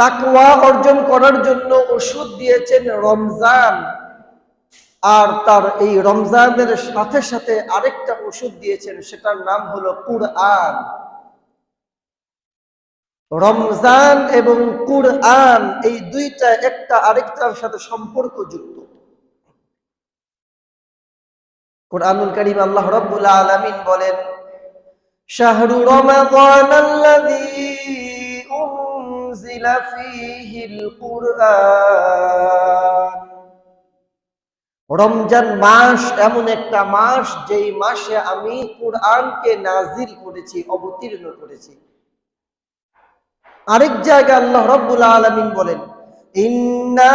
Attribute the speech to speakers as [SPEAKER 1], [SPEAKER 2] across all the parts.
[SPEAKER 1] তাকওয়া অর্জন করার জন্য ওষুধ দিয়েছেন রমজান। আর তার এই রমজানের সাথে সাথে আরেকটা ওষুধ দিয়েছেন, সেটার নাম হলো কুরআন। রমজান এবং কুরআন এই দুইটা একটা আরেকটার সাথে সম্পর্কযুক্ত কোরআনুল করিম আল্লাহ রব্বুল আলামিন বলেন, শাহরু রমাদান আল্লাযী উনজিলা ফীহিল কুরআন রমজান মাস এমন একটা মাস যেই মাসে আমি কুরআনকে নাজিল করেছি, অবতীর্ণ করেছি। আরেক জায়গায় আল্লাহ রব্বুল আলামিন বলেন, ইন্না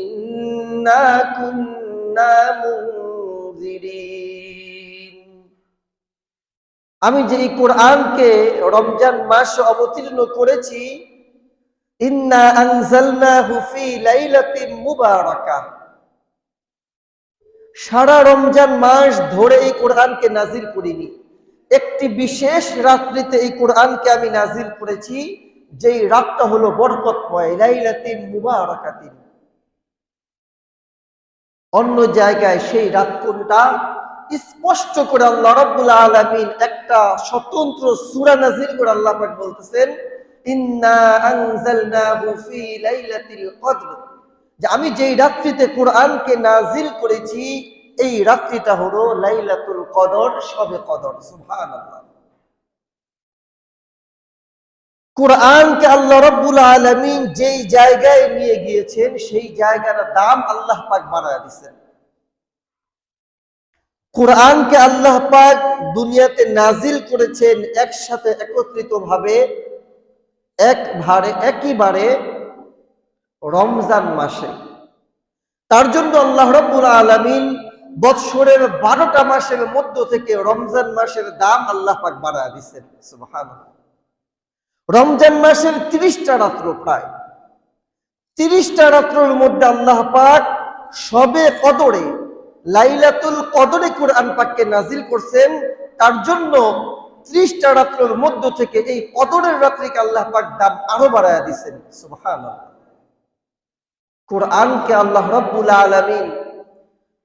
[SPEAKER 1] ইন্না কুন্না মুনজিরিন। আমি যে এই কোরআনকে রমজান মাস অবতীর্ণ করেছি সারা রমজান মাস ধরে এই কোরআনকে নাজিল করিনি। একটি বিশেষ রাত্রিতে এই কোরআনকে আমি নাজিল করেছি, যেই রাতটা হলো বরকতময়, লাইলাতিন মুবারাকাতিন অন্য জায়গায় সেই রাত কোনটা? স্পষ্ট করে আল্লাহ রাব্বুল আলামিন একটা স্বতন্ত্র সূরা নাজিল করে আল্লাহ পাক বলতেছেন যে আমি যেই রাত্রিতে কোরআনকে নাজিল করেছি, এই রাত্রিটা হলো লাইলাতুল কদর, সবে কদর, সুবহানাল্লাহ। কোরআনকে আল্লাহ রব্বুল আলামিন যেই জায়গায় নিয়ে গিয়েছেন, সেই জায়গার দাম আল্লাহ পাক বাড়ায় দিয়েছেন। কোরআনকে আল্লাহ পাক দুনিয়াতে নাজিল করেছেন একসাথে একত্রিত ভাবে এক ভারে একইবারে রমজান মাসে। তার জন্য আল্লাহ রব্বুল আলামিন বৎসরের বারোটা মাসের মধ্য থেকে রমজান মাসের দাম আল্লাহ পাক বাড়ায় দিচ্ছেন সুবহানাল্লাহ। রমজান মাসের তিরিশটা রাত্র প্রায়। তিরিশটা রাত্রের মধ্যে আল্লাহ পাক সবে কদরে লাইলাতুল কদরে কোরআন পাককে নাজিল করছেন, তার জন্য ত্রিশটা রাত্রের মধ্য থেকে এই কদরের রাত্রিকে আল্লাহ পাক দাম আরও বাড়ায় দিচ্ছেন সুবহানাল্লাহ। কোরআনকে আল্লাহ রব্বুল আলামিন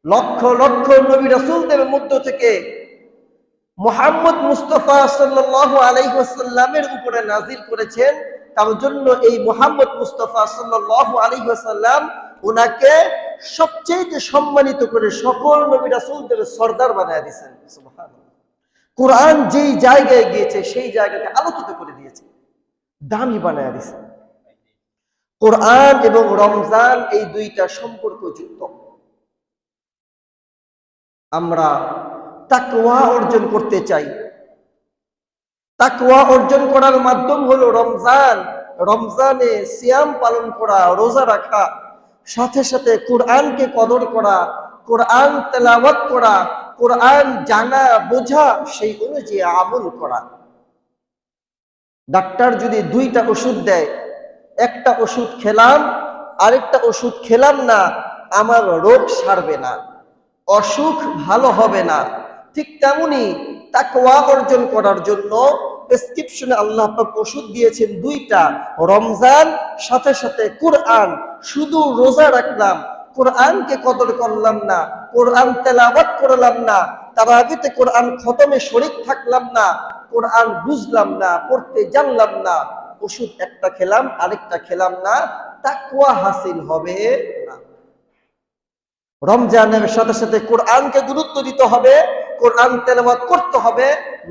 [SPEAKER 1] লক্ষ লক্ষ নবী রাসূলদের মধ্য থেকে মোহাম্মদ মুস্তফা সাল্লাল্লাহু আলাইহি ওয়াসাল্লামের উপরে নাজিল করেছেন। তার জন্য এই মোহাম্মদ মুস্তফা সাল্লাল্লাহু আলাইহি ওয়াসাল্লাম ওনাকে সবচেয়ে সম্মানিত করে সকল নবী রাসূলদের সর্দার বানায় দিয়েছেন। কোরআন যেই জায়গায় গিয়েছে, সেই জায়গাকে আলোকিত করে দিয়েছে। দামি বানায় দিয়েছে। কোরআন এবং রমজান এই দুইটা সম্পর্কযুক্ত। আমরা তাকওয়া অর্জন করতে চাই। তাকওয়া অর্জন করার মাধ্যম হলো রমজান। রমজানে সিয়াম পালন করা, রোজা রাখা। সাথে সাথে কোরআনকে কদর করা, কোরআন তেলাওয়াত করা, কোরআন জানা, বোঝা, সেই অনুযায়ী আমল করা। ডাক্তার যদি দুইটা ওষুধ দেয়, একটা ওষুধ খেলাম, আরেকটা ওষুধ খেলাম না, আমার রোগ সারবে না, অসুখ ভালো হবে না। ঠিক তেমনি তাকওয়া অর্জন করার জন্য প্রেসক্রিপশনে আল্লাহ ওষুধ দিয়েছেন দুইটা, রমজান, সাথে সাথে কোরআন। শুধু রোজা রাখলাম, কোরআনকে কদর করলাম না, কোরআন তেলাওয়াত করলাম না, তারাবিতে কোরআন খতমে শরিক থাকলাম না, কোরআন বুঝলাম না, পড়তে জানলাম না, ওষুধ একটা খেলাম, আরেকটা খেলাম না, তাকওয়া হাসিল হবে রমজানের সাথে সাথে কোরআনকে গুরুত্ব দিতে হবে কোরআন তেলাওয়াত করতে হবে,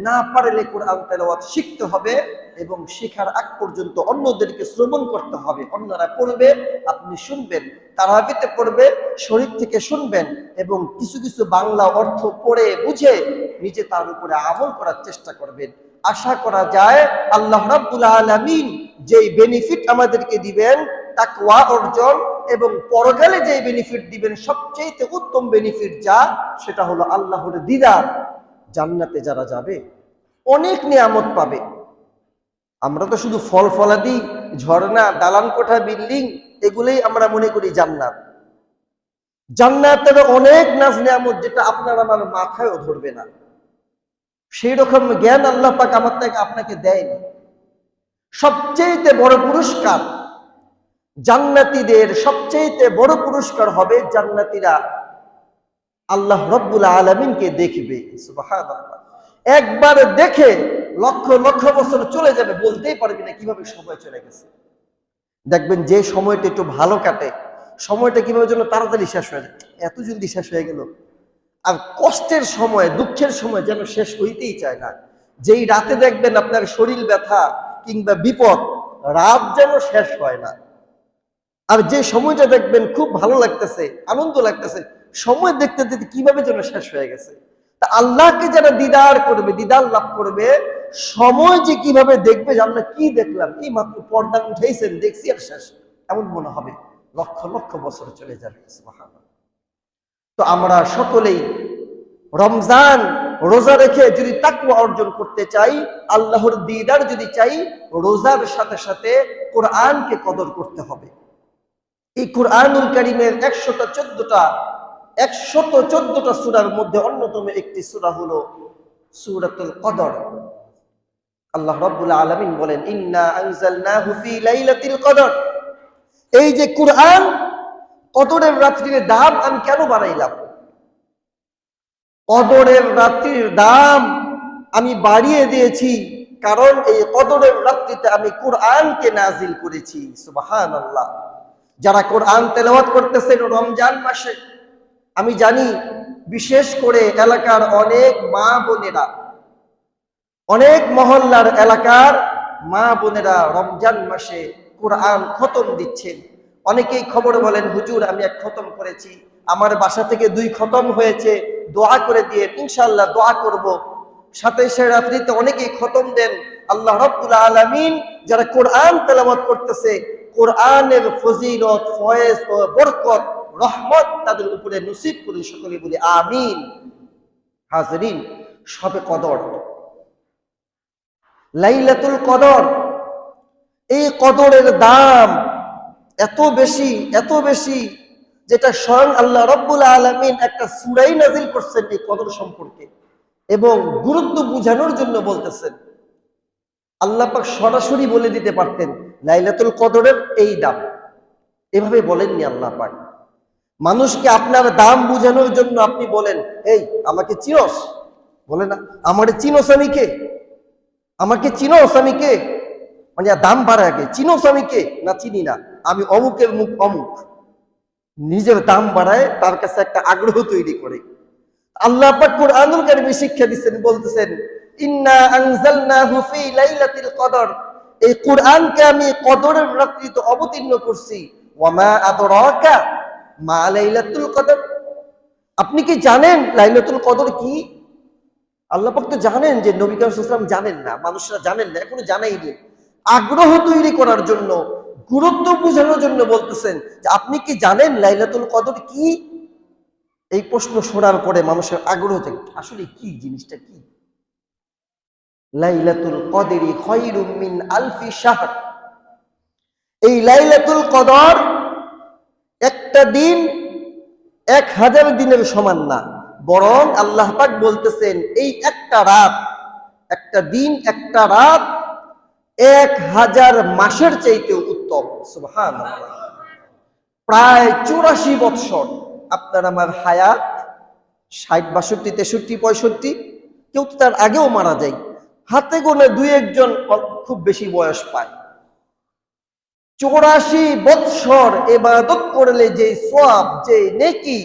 [SPEAKER 1] না পারলে কোরআন তেলাওয়াত শিখতে হবে এবং শেখার আগ পর্যন্ত অন্যদেরকে শ্রবণ করতে হবে। অন্যরা পড়বে, আপনি শুনবেন, তারাবিতে পড়বে শরীর থেকে শুনবেন এবং কিছু কিছু বাংলা অর্থ পড়ে বুঝে নিজে তার উপরে আমল করার চেষ্টা করবেন। আশা করা যায় আল্লাহ রাব্বুল আলামিন যেই বেনিফিট আমাদেরকে দিবেন, তাকওয়া অর্জন এবং পরকালে যে বেনিফিট দিবেন সবচেয়ে উত্তম বেনিফিট যা, সেটা হলো আল্লাহর দিদার। জান্নাতে যারা যাবে, অনেক নিয়ামত পাবে। আমরা তো শুধু ফল ফলাদি, ঝর্ণা, দালান কোঠা, বিল্ডিং, এগুলোই আমরা মনে করি জান্নাত। জান্নাতের অনেক নাজ নিয়ামত যেটা আপনার আমার মাথায়ও ধরবে না। সেই রকম জ্ঞান আল্লাহ পাক আমার থেকে আপনাকে দেয়নি। সবচেয়ে বড় পুরস্কার জান্নাতীদের সবচেয়ে বড় পুরস্কার হবে জান্নাতীরা আল্লাহ রব্বুল আলমিনকে দেখবে একবার দেখে লক্ষ লক্ষ বছর চলে যাবে, বলতেই পারবি না কীভাবে সময় চলে গেছে। দেখবেন যে সময়টা একটু ভালো কাটে, সময়টা কীভাবে যেন তাড়াতাড়ি শেষ হয়ে যায়। এত জলদি শেষ হয়ে গেল। আর কষ্টের সময়, দুঃখের সময় যেন শেষ হইতেই চায় না। যেই রাতে দেখবেন আপনার শরীর ব্যথা কিংবা বিপদ, রাত যেন শেষ হয় না। আর যে সময়টা দেখবেন খুব ভালো লাগতেছে, আনন্দ লাগতেছে, সময় দেখতে দেখতে কীভাবে যেন শেষ হয়ে গেছে। তা আল্লাহকে যারা দিদার করবে, দিদার লাভ করবে, সময় যে কীভাবে দেখবে যে আমরা কি দেখলাম, কি মাত্র পর্দা উঠেছেন দেখছি আর শেষ, এমন মনে হবে। লক্ষ লক্ষ বছর চলে যাবে তো আমরা সকলেই রমজান রোজা রেখে যদি তাকুয়া অর্জন করতে চাই, আল্লাহর দিদার যদি চাই, রোজার সাথে সাথে কোরআনকে কদর করতে হবে। এই কোরআনুল কারিমের একশোটা চোদ্দটা, একশত চোদ্দটা সুরার মধ্যে অন্যতম একটি সুরা হলো সুরাতুল কদর। আল্লাহ রাব্বুল আলামিন বলেন, ইন্না আনজালনাহু ফি লাইলাতিল কদর। এই যে কোরআন কদরের রাত্রির দাম আমি কেন বাড়াইলাম কদরের রাত্রির দাম আমি বাড়িয়ে দিয়েছি কারণ এই কদরের রাত্রিতে আমি কোরআনকে নাজিল করেছি। সুবহানাল্লাহ। যারা কোরআন তেলাওয়াত করতেছেন রমজান মাসে, আমি জানি বিশেষ করে এলাকার অনেক মা বোনেরা, অনেক মহল্লার এলাকার মা বোনেরা রমজান মাসে কোরআন খতম দিচ্ছেন। অনেকেই খবর বলেন, হুজুর, আমি এক খতম করেছি, আমার বাসা থেকে দুই খতম হয়েছে, দোয়া করে দিয়ে ইনশাল্লাহ দোয়া করব। সাথে সে রাত্রিতে অনেকেই খতম দেন। আল্লাহ রব্বুল আলামিন যারা কোরআন তেলাওয়াত করতেছে কোরআনের ফজিলত, ফয়েজ ও বরকত, রহমত তাদের উপরে নসিব করে সকলে বলি, আমিন। হাজরিন, সবে কদর। লাইলাতুল কদর। এই কদরের দাম এত বেশি এত বেশি, যেটা স্বয়ং আল্লাহ রব্বুল আলমিন একটা সুরাই নাজিল করছেন এই কদর সম্পর্কে এবং গুরুত্ব বুঝানোর জন্য বলতেছেন। আল্লাহ পাক সরাসরি বলে দিতে পারতেন লাইলাতুল কদরের এই দাম। এভাবে বলেননি আল্লাহ পাক। মানুষকে আপনার দাম বুঝানোর জন্য আপনি বলেন, এই, আমাকে চিনস? বলে না, আমার চিনস আমি কে? আমাকে চিনস আমি কে? মানে দাম বাড়ায় আগে চিনস আমি কে? না, চিনি না। আমি অমুকের মুখ অমুক। নিজের দাম বাড়ায় তার কাছে একটা আগ্রহ তৈরি করে। আল্লাহ পাক কোরআনুল কারিমে শিক্ষা দিচ্ছেন, বলতেছেন, ইন্না আনজালনাহু ফি লাইলাতিল কদর। এই কোরআনকে আমি কদরের রাত্রিতে অবতীর্ণ করছি। ওয়ামা আদরাকা মা লাইলাতুল কদর। আপনি কি জানেন লাইলাতুল কদর কি? আল্লাহ পাক তো জানেন যে নবী কালাম জানেন না, মানুষরা জানেন না, এখনও জানাইনি। আগ্রহ তৈরি করার জন্য, গুরুত্ব বোঝানোর জন্য বলতেছেন যে আপনি কি জানেন লাইলাতুল কদর কি? এই প্রশ্ন শোনার পরে মানুষের আগ্রহ থাকে, আসলে কি জিনিসটা কি? লাইলাতুল কদরি খয়রুম মিন আলফি শাহর। এই লাইলাতুল কদর একটা দিন এক হাজার দিনের সমান না, বরং আল্লাহ পাক বলতেছেন, এই একটা রাত, একটা দিন, একটা রাত এক হাজার মাসের চাইতেও উত্তম। সুবহান প্রায় চুরাশি বৎসর, আপনার আমার হায়াত ষাট, বাষট্টি, তেষট্টি, পঁয়ষট্টি, কেউ তো তার আগেও মারা যায়। হাতে গোনে দুই একজন খুব বেশি বয়স পায়। চৌরাশি বৎসর এবাদত করলে যে সোয়াব যে নেকি,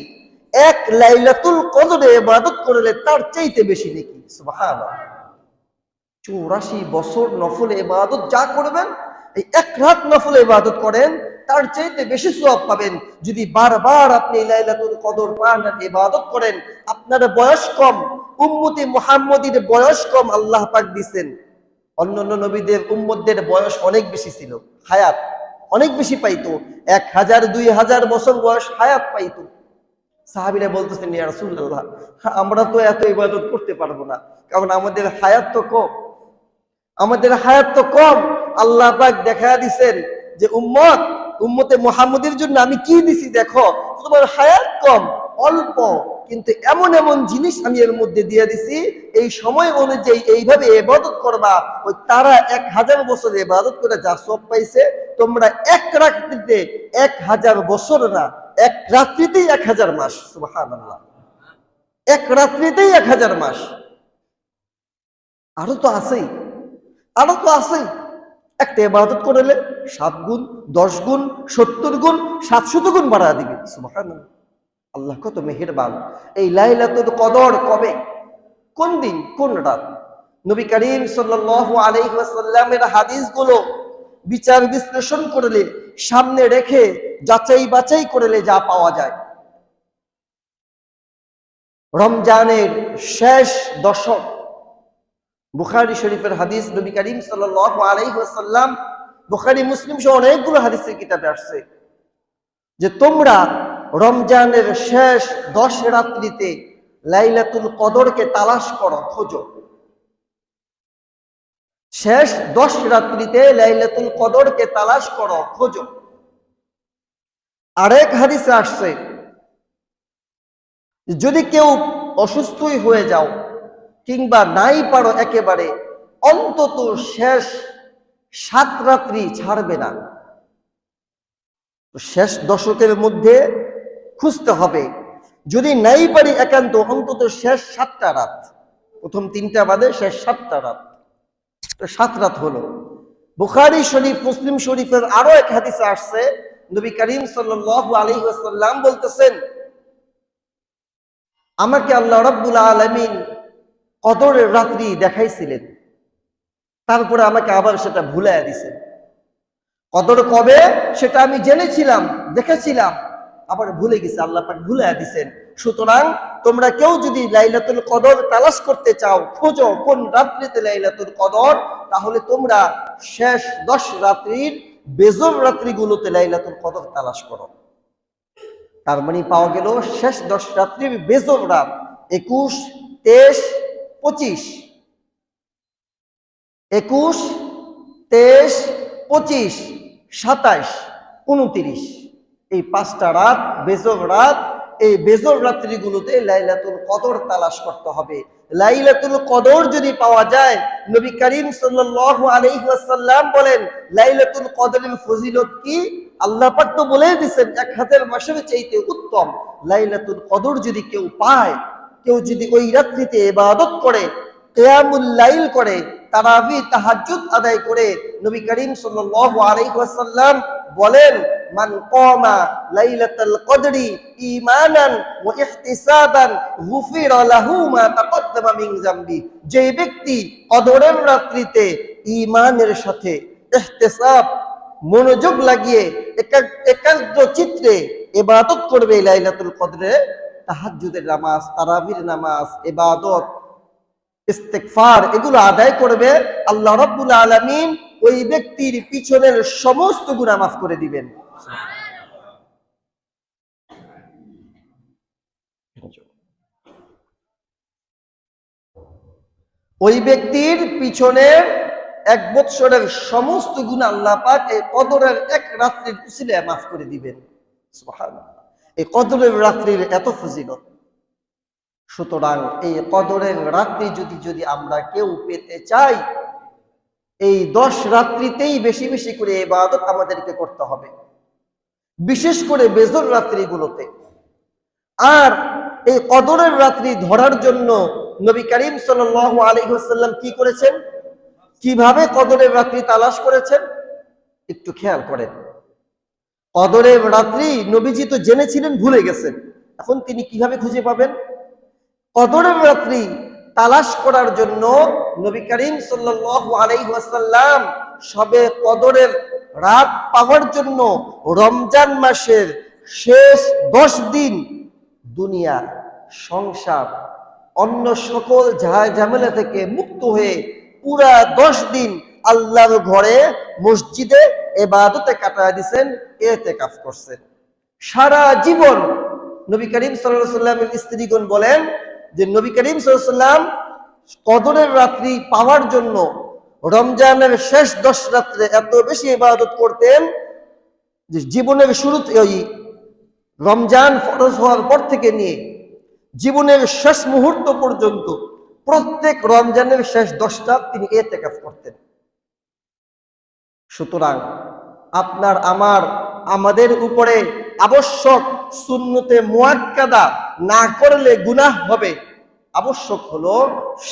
[SPEAKER 1] এক লাইলাতুল কদরে এবাদত করলে তার চাইতে বেশি নেকি। চৌরাশি বছর নফল এবাদত যা করবেন, এই এক রাত নফল এবাদত করেন তার চাইতে বেশি সোয়াব পাবেন। যদি বারবার আপনি লাইলাতুল কদর পান ইবাদত করেন, আপনার বয়স কম, উম্মতি মুহাম্মদীর বয়স কম, আল্লাহ পাক দিছেন। অন্যান্য নবীদের, উম্মতদের বয়স অনেক বেশি ছিল, হায়াত অনেক বেশি পাইতো। এক হাজার, দুই হাজার বছর বয়স হায়াত পাইতো। সাহাবিরা বলতেছেন, ইয়া রাসূলুল্লাহ, আমরা তো এত ইবাদত করতে পারব না, কারণ আমাদের হায়াত তো কম। আমাদের হায়াত তো কম। আল্লাহ পাক দেখা দিছেন যে, উম্মত উম্মতে মুহাম্মদের জন্য আমি কি দিছি দেখো? তোমার হায়াত কম, অল্প, কিন্তু এমন এমন জিনিস আমি এর মধ্যে দিয়ে দিছি, এই সময় অনুযায়ী এইভাবে এবাদত করবা, ওই তারা এক হাজার বছর এবাদত করে যা সব পাইছে, তোমরা এক রাত্রিতে এক হাজার বছর না, এক রাত্রিতেই এক হাজার মাস এক রাত্রিতেই এক হাজার মাস। আরও তো আছেই, আরও তো আছেই। একটা ইবাদত করলে সাত গুণ, দশ গুণ, সত্তর গুণ, সাতশত গুণ বাড়া দিবে। আল্লাহ কত মেহেরবান। এই লাইলাতুল কদর কবে? কোন দিন, কোন রাত? নবী করিম আলাইহি ওয়াসাল্লামের হাদিসগুলো বিচার বিশ্লেষণ করলে, সামনে রেখে যাচাই বাছাই করলে যা পাওয়া যায়। রমজানের শেষ দশক। বুখারি শরীফের হাদিস নবী করিম ওয়াসাল্লাম বুখারী, মুসলিম সহ অনেকগুলো হাদিসের কিতাবে আসছে যে তোমরা রমজানের শেষ দশ রাত্রিতে লাইলাতুল কদরকে তালাশ করো, খোঁজো। শেষ দশ রাত্রিতে লাইলাতুল কদরকে তালাশ করো, খোঁজো। আরেক হাদিসে আসছে, যদি কেউ অসুস্থই হয়ে যাও কিংবা নাই পারো একেবারে, অন্তত শেষ সাত রাত্রি ছাড়বে না। শেষ দশকের মধ্যে খুঁজতে হবে, যদি নাই পারি একান্ত, অন্তত শেষ সাতটা রাত। প্রথম তিনটা বাদে শেষ সাতটা রাত। সাত রাত হলো। বুখারি শরীফ, মুসলিম শরীফের আরও এক হাদিসে আসছে, নবী করিম সাল্লাল্লাহু আলাইহি ওয়াসাল্লাম বলতেছেন, আমাকে আল্লাহ রাব্বুল আলামিন কদরের রাত্রি দেখাইছিলেন। তারপরে আমাকে আবার সেটা ভুলাইয়া দিছেন কদর কবে সেটা আমি জেনেছিলাম, দেখেছিলাম, আবার ভুলে গেছে, আল্লাহ পাক ভুলাইয়া দিছেন। সুতরাং তোমরা কেউ যদি লাইলাতুল কদর তালাশ করতে চাও, খোঁজো কোন রাত্রিতে লাইলাতুল কদর, তাহলে তোমরা শেষ দশ রাত্রির বেজর রাত্রিগুলোতে লাইলাতুল কদর তালাশ করো। তার মানে পাওয়া গেল শেষ দশ রাত্রির বেজর রাত, একুশ, তেইশ, পঁচিশ। একুশ, তেইশ, পঁচিশ, সাতাইশ, উনত্রিশ। এই পাঁচটা রাত, বেজর রাত, এই বেজর রাত্রিগুলোতে লাইলাতুল কদর তালাশ করতে হবে। লাইলাতুল কদর যদি পাওয়া যায়, নবী করিম সাল্লাল্লাহু আলাইহি ওয়াসাল্লাম বলেন, লাইলাতুল কদরের ফজিলত কি? আল্লাহ পাক তো বলেই এক হাজার মাসের চাইতে উত্তম। লাইলাতুল কদর যদি কেউ পায়, কেউ যদি ওই রাত্রিতে ইবাদত করে, কিয়ামুল লাইল করে তারাবি তাহাজ্জুদ আদায় করে নবী করিম বলেন, মান কামা লাইলাতাল কদরি ওয়া ইহতিসাবান লাহু মা তাকদ্দামা মিন যে ব্যক্তি কদরের রাত্রিতে ঈমানের সাথে ইহতিসাব, মনোযোগ লাগিয়ে একা- একাগ্র চিত্রে ইবাদত করবে লাইলাতুল কদরে, তাহাজ্জুদের নামাজ, তারাবির নামাজ, ইবাদত ইস্তেকফার এগুলো আদায় করবে, আল্লাহ রব্বুল আলামিন ওই ব্যক্তির পিছনের সমস্ত গুনাহ মাফ করে দিবেন। ওই ব্যক্তির পিছনের এক বৎসরের সমস্ত গুণ আল্লাহ পাক এই কদরের এক রাত্রির উসিলে মাফ করে দিবেন। এই কদরের রাত্রির এত ফজিলত। সুতরাং এই কদরের রাত্রি যদি যদি আমরা কেউ পেতে চাই, এই দশ রাত্রিতেই বেশি বেশি করে ইবাদত আমাদেরকে করতে হবে। বিশেষ করে বেজর রাত্রিগুলোতে। আর এই কদরের রাত্রি ধরার জন্য নবী করিম সাল্লাল্লাহু আলাইহি ওয়াসাল্লাম কি করেছেন? কীভাবে কদরের রাত্রি তালাশ করেছেন? একটু খেয়াল করেন। কদরের রাত্রি নবীজি তো জেনেছিলেন, ভুলে গেছেন। এখন তিনি কীভাবে খুঁজে পাবেন? কদরের রাত্রি তালাশ করার জন্য নবী করিম ওয়াসাল্লাম সবে কদরের রাত পাওয়ার জন্য রমজান মাসের শেষ দশ দিন দুনিয়া, সংসার, অন্য সকল ঝামেলা থেকে মুক্ত হয়ে পুরা দশ দিন আল্লাহর ঘরে মসজিদে এবাদতে কাটায় দিছেন এতে কাজ করছেন। সারা জীবন নবী করিম সাল্লাহ সাল্লামের স্ত্রীগণ বলেন যে নবী করিম সাল্লাম কদরের রাত্রি পাওয়ার জন্য রমজানের শেষ দশ রাত্রে এত বেশি ইবাদত করতেন যে জীবনের শুরুতে ওই রমজান ফরজ হওয়ার পর থেকে নিয়ে জীবনের শেষ মুহূর্ত পর্যন্ত প্রত্যেক রমজানের শেষ দশটা তিনি এতেকাফ করতেন। সুতরাং আপনার, আমার, আমাদের উপরে আবশ্যক শূন্যতে মুয়াক্কাদা না করলে গুনাহ হবে। আবশ্যক হলো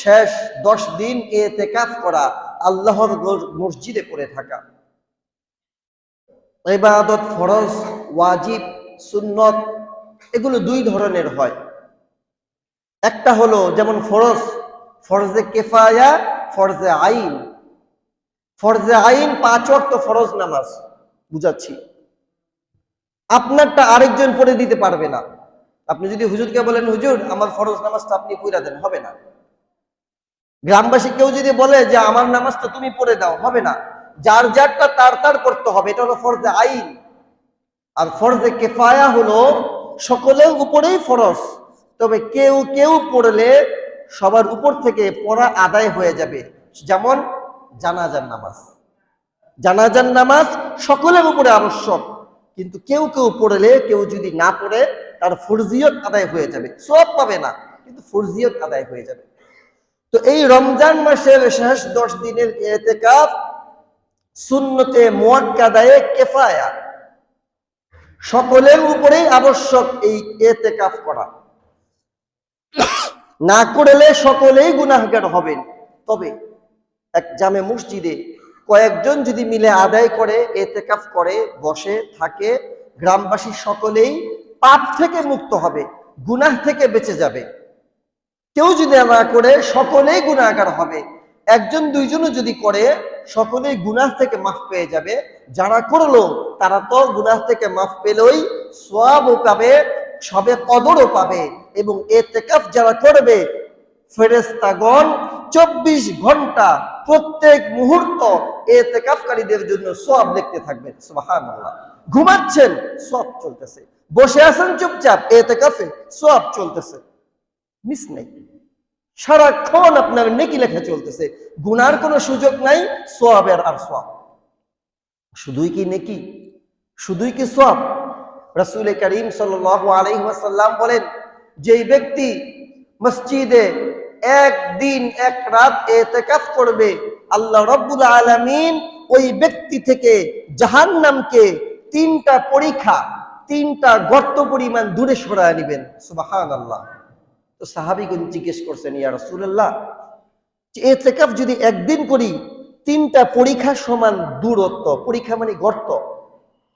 [SPEAKER 1] শেষ দশ দিন এতেকাফ করা, আল্লাহর মসজিদে পড়ে থাকা। ইবাদত ফরজ, ওয়াজিব, সুন্নত, এগুলো দুই ধরনের হয়। একটা হলো যেমন ফরজ, ফরজে কেফায়া, ফরজে আইন। ফরজে আইন পাঁচ অর্থ ফরজ নামাজ, বুঝাচ্ছি। আপনারটা আরেকজন পড়ে দিতে পারবে না। আপনি যদি হুজুরকে বলেন, হুজুর, আমার ফরজ নামাজটা আপনি পড়ে দেন, হবে না। গ্রামবাসী কেউ যদি বলে যে, আমার নামাজটা তুমি পড়ে দাও, হবে না। যার যারটা তার তার করতে হবে, এটা হলো ফরজে আইন। আর ফরজে কেফায়া হলো সকলের উপরেই ফরজ। তবে কেউ কেউ পড়লে সবার উপর থেকে পড়া আদায় হয়ে যাবে। যেমন জানাজার নামাজ। জানাজার নামাজ সকলের উপরে আবশ্যক। কিন্তু কেউ কেউ পড়লে, কেউ যদি না পড়ে তার ফরজিয়ত আদায় হয়ে যাবে সব পাবে না, কিন্তু ফরজিয়ত আদায় হয়ে যাবে। তো এই রমজান মাসের শেষ দশ দিনের এতেকাফ সুন্নতে মোয়াক্কাদায়ে কেফায়া। সকলের উপরেই আবশ্যক এই এতেকাফ করা। না করলে সকলেই গুনাহগার হবেন। তবে এক জামে মসজিদে কয়েকজন যদি মিলে আদায় করে, এতেকাফ করে, বসে, থাকে, গ্রামবাসী সকলেই পাপ থেকে মুক্ত হবে, গুনাহ থেকে বেঁচে যাবে। কেউ যদি না করে, সকলেই গুণাগার হবে। একজন, দুইজনও যদি করে, সকলেই গুনাহ থেকে মাফ পেয়ে যাবে। যারা করল, তারা তো গুনাহ থেকে মাফ পেলেই সোয়াবও পাবে, সবে কদরও পাবে এবং এতেকাফ যারা করবে ফেরেস্তাগণ চব্বিশ ঘণ্টা প্রত্যেক মুহূর্ত এতেকাফকারীদের জন্য সব লিখতে থাকবেন। সুবাহান ঘুমাচ্ছেন সব চলতেছে। বসে আছেন চুপচাপ, এতেকাফে সব চলতেছে। মিস নেই। সারাক্ষণ আপনার নেকি লেখা চলতেছে। গুনার কোনো সুযোগ নাই, সোয়াবের আর সোয়াব। শুধুই কি নেকি? শুধুই কি সোয়াব? রসুল করিম সাল আলাইহি ওয়াসাল্লাম বলেন, যেই ব্যক্তি মসজিদে একদিন এক রাত এতেকাফ করবে, আল্লাহ রব্বুল আলামিন ওই ব্যক্তি থেকে জাহান্নামকে তিনটা পরীক্ষা তিনটা গর্ত পরিমাণ দূরে সরায় নেবেন। সুবাহান আল্লাহ তো সাহাবিগণ জিজ্ঞেস করছেন, ইয়া রাসূলুল্লাহ যে এতেকাফ যদি একদিন করি, তিনটা পরীক্ষা সমান দূরত্ব। পরীক্ষা মানে গর্ত।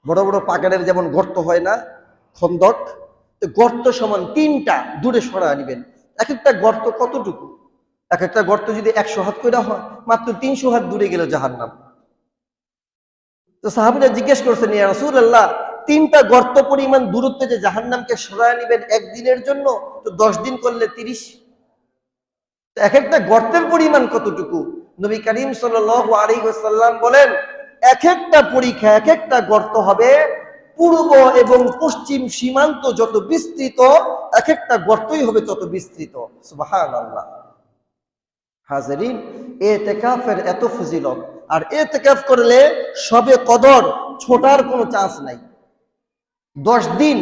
[SPEAKER 1] বড় বড় পাগানের যেমন গর্ত হয় না, খন্দক গর্ত সমান তিনটা দূরে সরা নিবেন। এক একটা গর্ত কতটুকু? এক একটা গর্ত যদি একশো হাত করে হয়, মাত্র তিনশো হাত দূরে গেল জাহার নাম তো সাহাবিরা জিজ্ঞেস করছেন, ইয়া রাসূলুল্লাহ তিনটা গর্ত পরিমাণ দূরত্বে যে জাহান্নামকে সরায় নিবেন একদিনের জন্য, তো দশ দিন করলে তিরিশ। এক একটা গর্তের পরিমাণ কতটুকু? নবী করিম সাল্লাম বলেন, এক একটা পরীক্ষা, এক একটা গর্ত হবে পূর্ব এবং পশ্চিম সীমান্ত যত বিস্তৃত, এক একটা গর্তই হবে তত বিস্তৃত। হাজারিন এ তেকাফের এত ফজিলত, আর এ তেকাফ করলে সবে কদর ছোটার কোনো চান্স নাই। দশ দিন,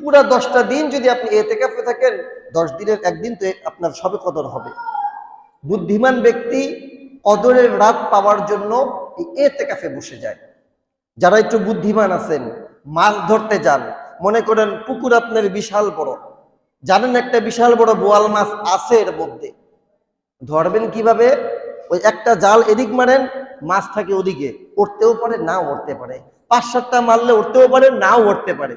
[SPEAKER 1] পুরা দশটা দিন যদি আপনি এতে কাফে থাকেন, দশ দিনের একদিন তো আপনার সবে কদর হবে। বুদ্ধিমান ব্যক্তি কদরের রাত পাওয়ার জন্য এতে কাফে বসে যায়। যারা একটু বুদ্ধিমান আছেন, মাছ ধরতে যান, মনে করেন পুকুর আপনার বিশাল বড়। জানেন একটা বিশাল বড় বোয়াল মাছ আছে এর মধ্যে। ধরবেন কীভাবে? ওই একটা জাল এদিক মারেন, মাছ থাকে ওদিকে, উঠতেও পারে না উঠতে পারে। পাঁচ সাতটা মারলে উঠতেও পারে, নাও উঠতে পারে।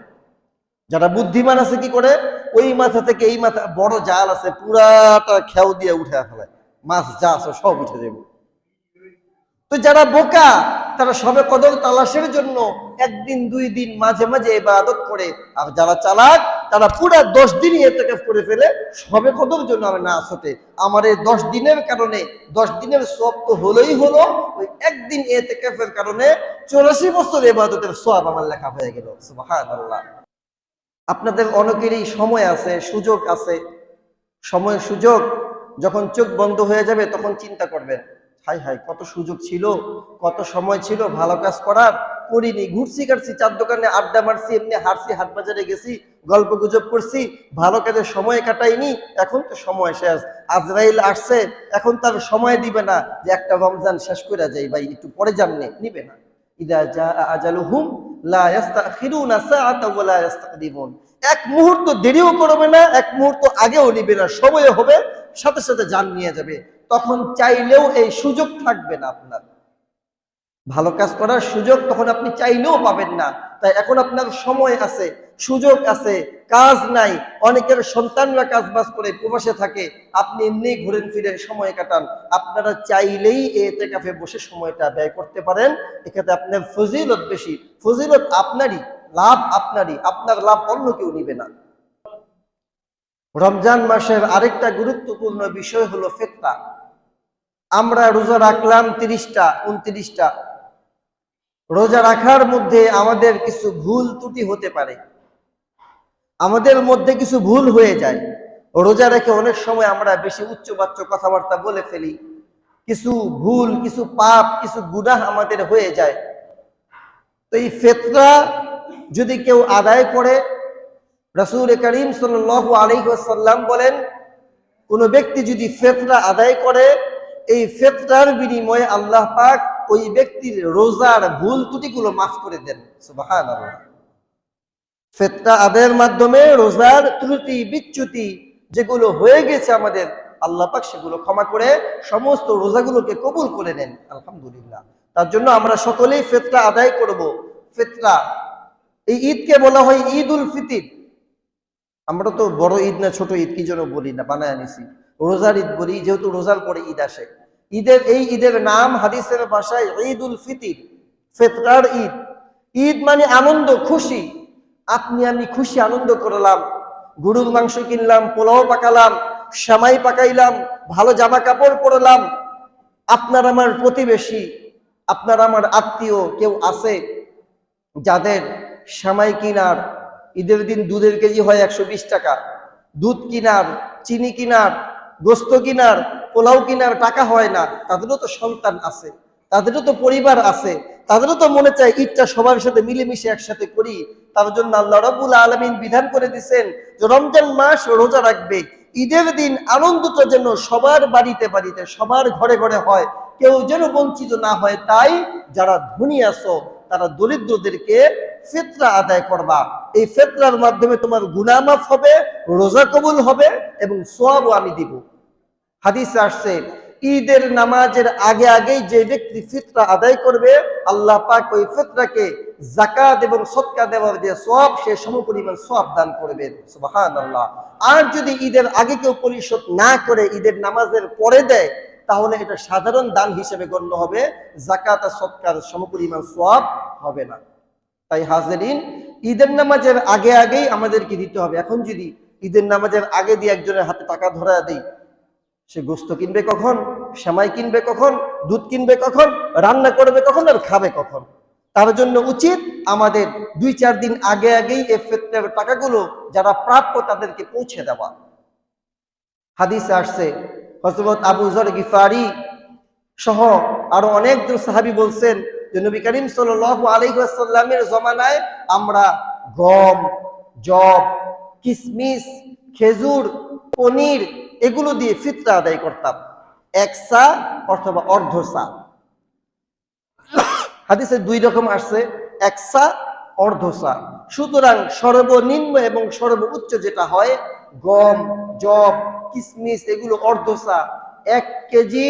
[SPEAKER 1] যারা বুদ্ধিমান আছে কি করে? ওই মাথা থেকে এই মাথা, বড় জাল আছে, পুরাটা খেউ দিয়ে উঠে ফেলায় মাছ যা আছে সব উঠে দেব। তো যারা বোকা, তারা সবে কদর তালাশের জন্য একদিন, দুই দিন মাঝে মাঝে এবাদত করে, আর যারা চালাক তারা পুরা দশ দিনই এতে করে ফেলে। সবে কদর জন্য আমার না ছোটে আমার এই দশ দিনের কারণে, দশ দিনের সব তো হলোই হলো, ওই একদিন এতে কারণে চৌরাশি বছর এবাদতের সব আমার লেখা হয়ে গেল। সুবহানাল্লাহ। আপনাদের অনেকেরই সময় আছে, সুযোগ আছে। সময় সুযোগ যখন চোখ বন্ধ হয়ে যাবে তখন চিন্তা করবেন হাই হাই কত সুযোগ ছিল, কত সময় ছিল ভালো কাজ করার করিনি, ঘুরছি কাটছি, চার দোকানে আড্ডা মারছি, এমনি হারছি হাট বাজারে গেছি, গল্প গুজব করছি, ভালো কাজে সময় কাটাইনি, এখন তো সময় শেষ। আজরাইল আসছে, এখন তার সময় দিবে না যে একটা রমজান শেষ করে যাই ভাই, একটু পরে জাননে, নিবে না। এক মুহূর্ত দেরিও করবে না, এক মুহূর্ত আগেও নিবে না সময় হবে, সাথে সাথে জান নিয়ে যাবে। তখন চাইলেও এই সুযোগ থাকবে না আপনার। ভালো কাজ করার সুযোগ তখন আপনি চাইলেও পাবেন না। তাই এখন আপনার সময় আছে, সুযোগ আছে, কাজ নাই, অনেকের সন্তানরা কাজ বাজ করে প্রবাসে থাকে, আপনি এমনি ঘুরেন ফিরেন সময় কাটান। আপনারা চাইলেই এতে কাফে বসে সময়টা ব্যয় করতে পারেন। এক্ষেত্রে আপনার ফজিলত বেশি। ফজিলত আপনারই, লাভ আপনারই, আপনার লাভ অন্য কেউ নিবে না। রমজান মাসের আরেকটা গুরুত্বপূর্ণ বিষয় হলো ফেতরা। আমরা রোজা রাখলাম তিরিশটা, উনত্রিশটা। রোজা রাখার মধ্যে আমাদের কিছু ভুল ত্রুটি হতে পারে। আমাদের মধ্যে কিছু ভুল হয়ে যায়। রোজা রেখে অনেক সময় আমরা বেশি উচ্চবাচ্য কথাবার্তা বলে ফেলি। কিছু ভুল, কিছু পাপ, কিছু গুনাহ আমাদের হয়ে যায়। তো এই ফেতরা যদি কেউ আদায় করে, রসুল করিম সাল আলাইসাল্লাম বলেন, কোনো ব্যক্তি যদি ফেতরা আদায় করে, এই ফেতরার বিনিময়ে আল্লাহ পাক ওই ব্যক্তির রোজার ভুল ত্রুটিগুলো মাফ করে দেন। সুবাহান ফেতরা আদায়ের মাধ্যমে রোজার ত্রুটি, বিচ্যুতি যেগুলো হয়ে গেছে আমাদের, আল্লাহ পাক সেগুলো ক্ষমা করে সমস্ত রোজাগুলোকে কবুল করে নেন, আলহামদুলিল্লাহ। তার জন্য আমরা সকলেই ফেতরা আদায় করব। ফেতরা এই ঈদকে বলা হয় ঈদ উল ফিতির। আমরা তো বড় ঈদ না ছোট ঈদ, কি জন্য বলি না, বানায় আনিছি। রোজার ঈদ বলি, যেহেতু রোজার পরে ঈদ আসে। ঈদের, এই ঈদের নাম হাদিসের ভাষায় ঈদ উল ফিতির, ফেতরার ঈদ। ঈদ মানে আনন্দ, খুশি। আপনি, আমি খুশি, আনন্দ করলাম, গরুর মাংস কিনলাম, পোলাও পাকালাম, সামাই পাকাইলাম, ভালো জামা কাপড় পরলাম। আপনার আমার প্রতিবেশী, আপনার আমার আত্মীয় কেউ আছে, যাদের সামাই কিনার, ঈদের দিন দুধের কেজি হয় একশো বিশ টাকা। দুধ কিনার, চিনি কিনার গোস্ত কিনার, পোলাও কিনার টাকা হয় না, তাদেরও তো সন্তান আছে, তাদেরও তো পরিবার আছে, তাদেরও তো মনে চায় ঈদটা সবার সাথে মিলেমিশে একসাথে করি। তার জন্য আল্লাহ রবুল আলমিন বিধান করে দিচ্ছেন যে রমজান মাস রোজা রাখবে, ঈদের দিন আনন্দটা যেন সবার বাড়িতে বাড়িতে, সবার ঘরে ঘরে হয়, কেউ যেন বঞ্চিত না হয়, তাই যারা ধনী আছো, তারা দরিদ্রদেরকে ফেতরা আদায় করবা। এই ফেতরার মাধ্যমে তোমার গুনামাফ হবে, রোজা কবুল হবে এবং সোয়াবও আমি দিব। হাদিস আসছে, ঈদের নামাজের আগে আগেই যে ব্যক্তি ফিতরা আদায় করবে, আল্লাহ পাক ওই ফিতরাকে জাকাত এবং সৎকা দেওয়ার যে সব সে সমপরিমাণ সব দান করবেন সুবাহান আল্লাহ আর যদি ঈদের আগে কেউ পরিশোধ না করে ঈদের নামাজের পরে দেয়, তাহলে এটা সাধারণ দান হিসেবে গণ্য হবে জাকাত আর সৎকার সমপরিমাণ সব হবে না। তাই হাজারিন, ঈদের নামাজের আগে আগেই আমাদেরকে দিতে হবে। এখন যদি ঈদের নামাজের আগে দিয়ে একজনের হাতে টাকা ধরা দেই সে গোস্ত কিনবে কখন? সেমাই কিনবে কখন? দুধ কিনবে কখন? রান্না করবে কখন আর খাবে কখন? তার জন্য উচিত আমাদের দুই চার দিন আগে আগেই এ ফেতরার টাকাগুলো যারা প্রাপ্য তাদেরকে পৌঁছে দেওয়া। হাদিসে আসছে হজরত আবু জর গিফারি সহ আরও অনেকজন সাহাবি বলছেন যে, নবী করিম সাল আলাইসাল্লামের জমানায় আমরা গম জব কিসমিস, খেজুর, পনির এগুলো দিয়ে ফিতরা আদায় করতাম। এক সা অথবা অর্ধ সা হাদিসে দুই রকম আসছে, এক সা অর্ধ সা সুতরাং সর্বনিম্ন এবং সর্বোচ্চ যেটা হয়, গম জব কিসমিস, এগুলো অর্ধ সা এক কেজি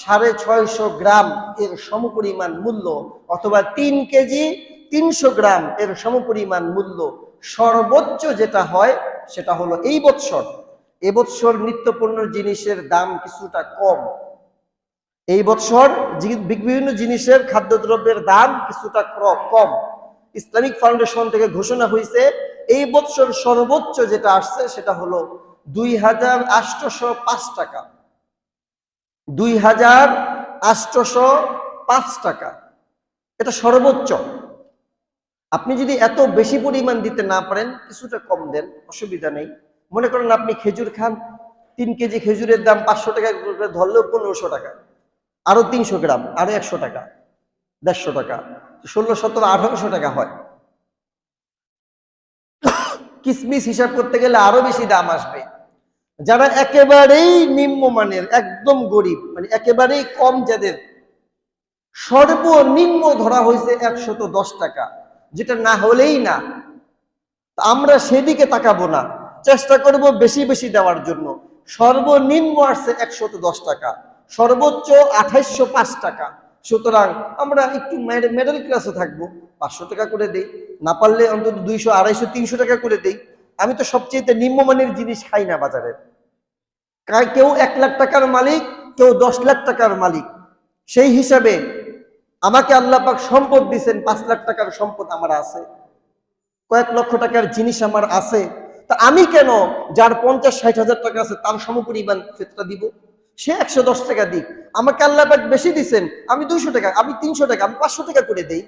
[SPEAKER 1] সাড়ে ছয়শো গ্রাম এর সমপরিমাণ মূল্য অথবা তিন কেজি তিনশো গ্রাম এর সমপরিমাণ মূল্য। সর্বোচ্চ যেটা হয়, সেটা হলো এই বৎসর। এবছর নিত্যপণ্য জিনিসের দাম কিছুটা কম। এই বছর বিভিন্ন জিনিসের খাদ্যদ্রব্যের দাম কিছুটা কম। ইসলামিক ফাউন্ডেশন থেকে ঘোষণা হয়েছে, এই বছর সর্বোচ্চ যেটা আসছে সেটা হলো দুই হাজার আটশোশো পাঁচ টাকা। দুই হাজার আটশোশো পাঁচ টাকা। এটা সর্বোচ্চ। আপনি যদি এত বেশি পরিমাণ দিতে না পারেন, কিছুটা কম দেন, অসুবিধা নেই। মনে করেন আপনি খেজুর খান, তিন কেজি খেজুরের দাম পাঁচশো টাকা ধরলেও পনেরোশো টাকা। আরও তিনশো গ্রাম, আরও একশো টাকা, দেড়শো টাকা, ষোলো, সতেরো, আঠারোশো টাকা হয়। কিসমিস হিসাব করতে গেলে আরও বেশি দাম আসবে। যারা একেবারেই নিম্নমানের, একদম গরিব মানে একেবারেই কম যাদের, সর্বনিম্ন ধরা হয়েছে একশত দশ টাকা, যেটা না হলেই না। আমরা সেদিকে তাকাবো না। চেষ্টা করব বেশি বেশি দেওয়ার জন্য। সর্বনিম্ন আসছে একশত দশ টাকা, সর্বোচ্চ আঠাইশশো পাঁচ টাকা। সুতরাং আমরা একটু মেডেল ক্লাসে থাকব, পাঁচশো টাকা করে দেই। না পারলে অন্তত দুইশো, আড়াইশো, তিনশো টাকা করে দেই। আমি তো সবচেয়ে নিম্নমানের জিনিস খাই না বাজারে। কেউ এক লাখ টাকার মালিক, কেউ দশ লাখ টাকার মালিক। সেই হিসাবে আমাকে আল্লাহ পাক সম্পদ দিছেন, পাঁচ লাখ টাকার সম্পদ আমার আছে। কয়েক লক্ষ টাকার জিনিস আমার আছে। তা আমি কেন যার পঞ্চাশ, ষাট হাজার টাকা আছে তার সমপরিমাণ ফেতরা দিব? সে একশো দশ টাকা দিক। আমাকে আল্লাহ বেশি দিচ্ছেন আমি দুইশো টাকা, আমি তিনশো টাকা, আমি পাঁচশো টাকা করে দেই।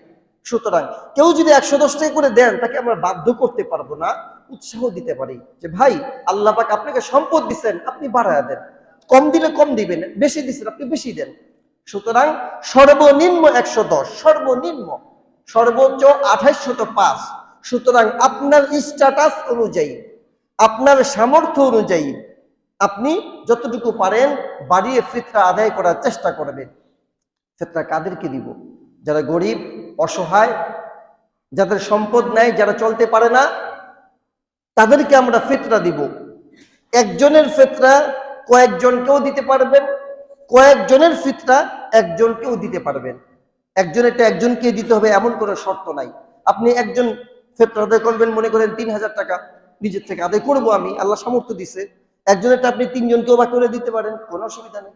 [SPEAKER 1] সুতরাং কেউ যদি একশো দশ টাকা করে দেন, তাকে আমরা বাধ্য করতে পারব না, উৎসাহ দিতে পারি। যে ভাই, আল্লাহ পাক আপনাকে সম্পদ দিচ্ছেন আপনি বাড়ায় দেন। কম দিলে কম দিবেন, বেশি দিচ্ছেন আপনি বেশি দেন। সুতরাং সর্বনিম্ন একশো দশ, সর্বনিম্ন, সর্বোচ্চ আঠাইশশত পাঁচ। সুতরাং আপনার স্ট্যাটাস অনুযায়ী আপনার সামর্থ্য অনুযায়ী আপনি যতটুকু পারেন বাড়িয়ে ফিতরা আদায় করার চেষ্টা করবেন। ফিতরা কাদেরকে দিব? যারা গরিব, অসহায়, যাদের সম্পদ নাই, যারা চলতে পারে না, তাদেরকে আমরা ফিতরা দিব। একজনের ফিতরা কয়েকজনকেও দিতে পারবেন, কয়েকজনের ফিতরা একজনকেও দিতে পারবেন। একজনেরটা একজনকে দিতে হবে, এমন কোনো শর্ত নাই। আপনি একজন ফেতরা আদায় করবেন, মনে করেন তিন হাজার টাকা। নিজের থেকে আদায় করব আমি, আল্লাহ সামর্থ্য দিছে। একজনেরটা আপনি তিনজনকেও বা করে দিতে পারেন, কোনো অসুবিধা নেই।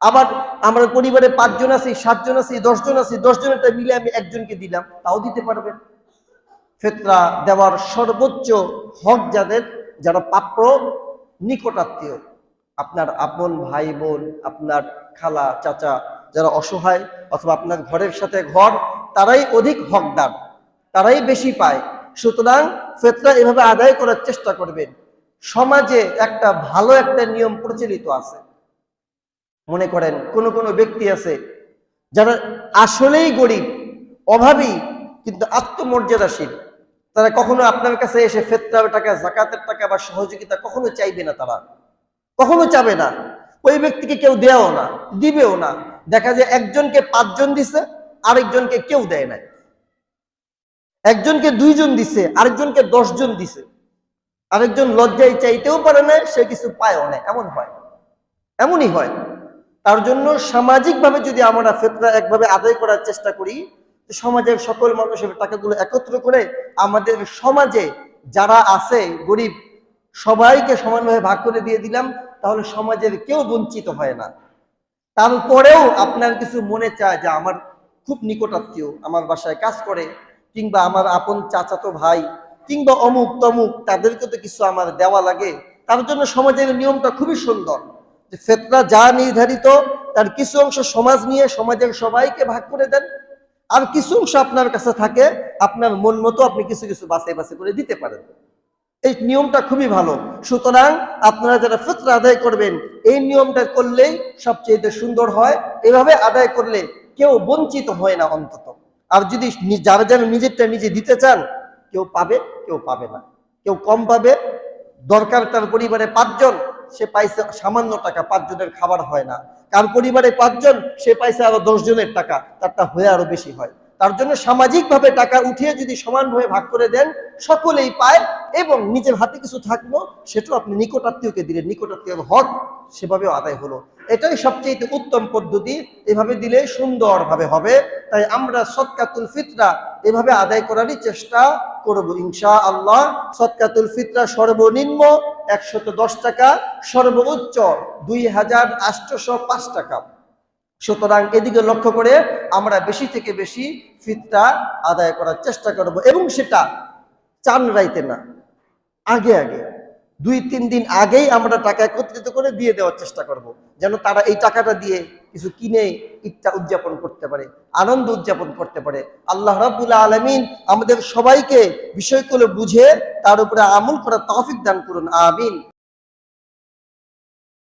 [SPEAKER 1] আবার আমার পরিবারে পাঁচজন আছি, সাতজন আছি, দশজন আছি, দশজনেরটা মিলে আমি একজনকে দিলাম, তাও দিতে পারবেন। ফেতরা দেওয়ার সর্বোচ্চ হক যাদের, যারা পাপ্র নিকটাত্মীয়। আপনার আপন ভাই বোন, আপনার খালা, চাচা, যারা অসহায় অথবা আপনার ঘরের সাথে ঘর, তারাই অধিক হকদার, তারাই বেশি পায়। সুতরাং ফেতরা এভাবে আদায় করার চেষ্টা করবেন সমাজে একটা ভালো একটা নিয়ম প্রচলিত আছে। মনে করেন, কোন কোন ব্যক্তি আছে, যারা আসলেই গরিব, অভাবী, কিন্তু আত্মমর্যাদাশীল, তারা কখনো আপনার কাছে এসে ফেতরার টাকা, জাকাতের টাকা বা সহযোগিতা কখনো চাইবে না তারা। কখনো চাবে না। ওই ব্যক্তিকে কেউ দেও না, দিবেও না। দেখা যায় একজনকে পাঁচজন দিছে, আরেকজনকে কেউ দেয় নাই। একজনকে দুইজন দিছে, আরেকজনকে দশজন দিছে। আরেকজন লজ্জায় চাইতেও পারে না, সে কিছু পায়ও না, এমন হয়। এমনই হয়। তার জন্য সামাজিকভাবে যদি আমরা ফেতরা একভাবে আদায় করার চেষ্টা করি সমাজের সকল মানুষের টাকাগুলো একত্র করে আমাদের সমাজে যারা আছে, গরিব, সবাইকে সমানভাবে ভাগ করে দিয়ে দিলাম, তাহলে সমাজের কেউ বঞ্চিত হয় না। তারপরেও আপনার কিছু মনে চায় যে আমার খুব নিকটাত্মীয় আমার বাসায় কাজ করে কিংবা আমার আপন চাচাতো ভাই, কিংবা অমুক তমুক, তাদেরকে তো কিছু আমার দেওয়া লাগে। তার জন্য সমাজের নিয়মটা খুবই সুন্দর। যে ফেতরা যা নির্ধারিত, তার কিছু অংশ সমাজ নিয়ে সমাজের সবাইকে ভাগ করে দেন। আর কিছু অংশ আপনার কাছে থাকে, আপনার মন মতো আপনি কিছু কিছু বাছাই বাছাই করে দিতে পারেন। এই নিয়মটা খুবই ভালো। সুতরাং আপনারা যারা ফিতরা আদায় করবেন, এই নিয়মটা করলেই সবচেয়ে সুন্দর হয়। এভাবে আদায় করলে কেউ বঞ্চিত হয় না অন্তত। আর যদি যার যারা নিজেরটা নিজে দিতে চান, কেউ পাবে কেউ পাবে না। কেউ কম পাবে। দরকার তার পরিবারে পাঁচজন, সে পাইছে সামান্য টাকা, পাঁচজনের খাবার হয় না। কার পরিবারে পাঁচজন, সে পাইছে আরও দশজনের টাকা, তারটা হয়ে আরও বেশি হয়। তার জন্য সামাজিকভাবে টাকা উঠিয়ে যদি সমানভাবে ভাগ করে দেন, সকলেই পায় এবং নিজের হাতে কিছু থাকল, সেটাও আপনি নিকটাত্মীয়কে দিলেন। নিকটাত্মীয় হক সেভাবেও আদায় হলো। এটাই সবচেয়ে উত্তম পদ্ধতি। এভাবে দিলে সুন্দরভাবে হবে। তাই আমরা সৎকাতুল ফিতরা এভাবে আদায় করারই চেষ্টা করব ইনশা আল্লাহ সৎকাতুল ফিতরা সর্বনিম্ন একশত দশ টাকা, সর্বোচ্চ দুই হাজার আটশোশো পাঁচ টাকা। সুতরাং এদিকে লক্ষ্য করে আমরা বেশি থেকে বেশি ফিতরা আদায় করার চেষ্টা করব এবং সেটা চান রাইতে না, আগে আগে দুই, তিন দিন আগেই আমরা টাকা একত্রিত করে দিয়ে দেওয়ার চেষ্টা করব। যেন তারা এই টাকাটা দিয়ে কিছু কিনে ঈদটা উদযাপন করতে পারে, আনন্দ উদযাপন করতে পারে আল্লাহ রাবুল্লাহ আলমিন আমাদের সবাইকে বিষয়গুলো বুঝে তার উপরে আমল করার তৌফিক দান করুন, আমিন